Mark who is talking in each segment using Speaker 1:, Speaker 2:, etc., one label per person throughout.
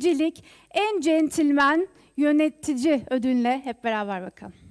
Speaker 1: birincilik en centilmen yönetici ödülüne hep beraber bakalım.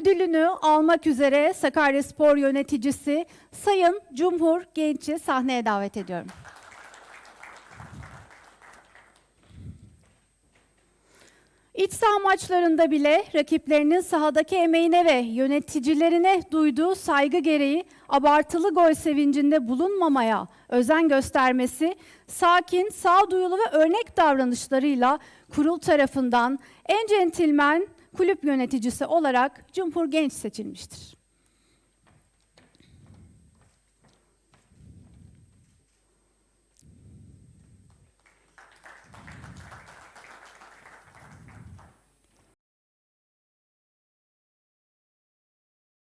Speaker 1: Ödülünü almak üzere Sakaryaspor yöneticisi Sayın Cumhur Genç'i sahneye davet ediyorum. İç saha maçlarında bile rakiplerinin sahadaki emeğine ve yöneticilerine duyduğu saygı gereği abartılı gol sevincinde bulunmamaya özen göstermesi, sakin, sağduyulu ve örnek davranışlarıyla kurul tarafından en centilmen kulüp yöneticisi olarak Cumhur Genç seçilmiştir.